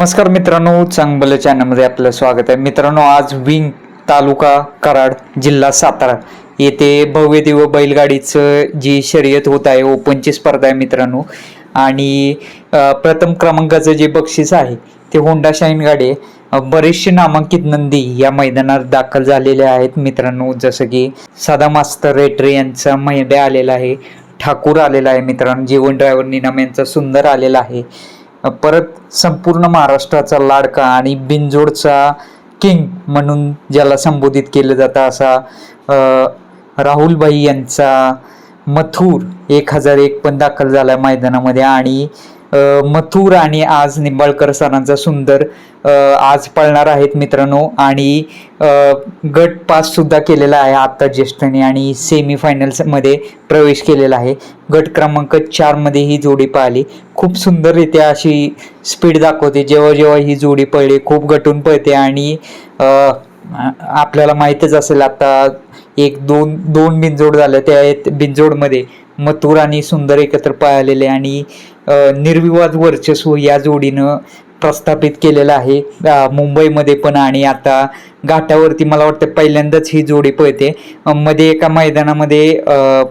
नमस्कार मित्रांनो चांगलं चॅनलमध्ये आपलं स्वागत आहे. मित्रांनो आज विंग तालुका कराड जिल्हा सातारा येथे भव्यदेव बैलगाडीचं जी शर्यत होत आहे ओपनची स्पर्धा आहे मित्रांनो. आणि प्रथम क्रमांकाचं जे बक्षीस आहे ते होंडा शाईन गाडी आहे. बरेचसे नामांकित नंदी या मैदानात दाखल झालेले आहेत मित्रांनो. जसं की सादा मास्तर रेटरे यांचा मैद्या आलेला आहे ठाकूर आलेला आहे मित्रांनो. जीवन ड्रायव्हर निनाम यांचा सुंदर आलेला आहे. परत संपूर्ण महाराष्ट्राचा लाडका आणि बिनजोडचा किंग म्हणून ज्याला संबोधित केलं जातं असा राहुलबाई राहुलभाई यांचा मथुर एक हजार एक पण दाखल झाला मैदानामध्ये आणि मथुर आणि आज निंबाळकर सरांचा सुंदर आज पळणार आहेत मित्रांनो. आणि गट पास सुद्धा केलेला आहे आत्ता ज्येष्ठने आणि सेमी फायनल्समध्ये प्रवेश केलेला आहे. गट क्रमांक चारमध्ये ही जोडी पाहिली. खूप सुंदररित्या अशी स्पीड दाखवते. जेव्हा जेव्हा ही जोडी पळली खूप गटून पळते आणि आपल्याला माहीतच असेल आता एक दोन दोन बिनजोड झालं त्या बिनजोडमध्ये. मथुर आणि सुंदर एकत्र पाळलेले आणि निर्विवाद वर्चस्व या जोडीनं प्रस्थापित केलेलं आहे. मुंबईमध्ये पण आणि आता घाटावरती मला वाटतं पहिल्यांदाच ही जोडी पळते. मध्ये एका मैदानामध्ये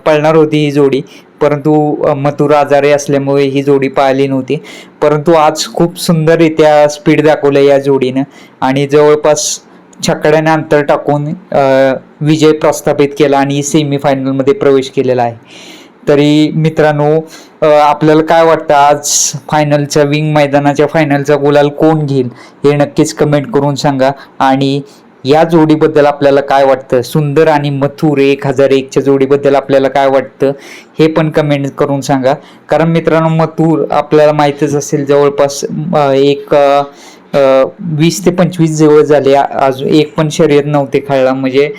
पळणार होती ही जोडी परंतु मथुर आजारी असल्यामुळे ही जोडी पाळली नव्हती. परंतु आज खूप सुंदररित्या स्पीड दाखवलं या जोडीनं आणि जवळपास छकड्याने अंतर टाकून विजय प्रस्थापित केला आणि सेमीफायनलमध्ये प्रवेश केलेला आहे. तरी मित्रांनो आपल्याला काय वाटतं आज फायनलच्या विंग मैदानाच्या फायनलचा गुलाल कोण घेईल हे नक्कीच कमेंट करून सांगा. आणि या जोडीबद्दल आपल्याला काय वाटतं? सुंदर आणि मथुर एक हजार एकच्या जोडीबद्दल आपल्याला काय वाटतं हे पण कमेंट करून सांगा. कारण मित्रांनो मथुर आपल्याला माहीतच असेल जवळपास एक वीस ते पंचवीस जवळ झाले. आज अजून एक पण शर्यत नव्हते खेळला. म्हणजे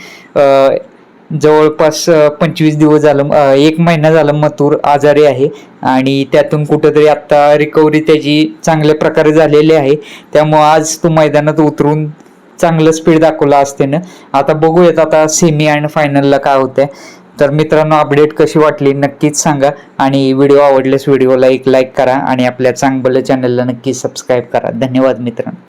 जवळपास पंचवीस दिवस झालं एक महिना झाला मथुर आजारी आहे. आणि त्यातून कुठंतरी आत्ता रिकव्हरी त्याची चांगल्या प्रकारे झालेली आहे. त्यामुळं आज तो मैदानात उतरून चांगलं स्पीड दाखवलं असते ना आता बघूयात आता सेमी अँड फायनलला काय होतंय. तर मित्रांनो अपडेट कशी वाटली नक्कीच सांगा. आणि व्हिडिओ आवडल्यास व्हिडिओला एक लाईक करा. आणि आपल्या चांगलं चॅनलला नक्की सबस्क्राईब करा. धन्यवाद मित्रांनो.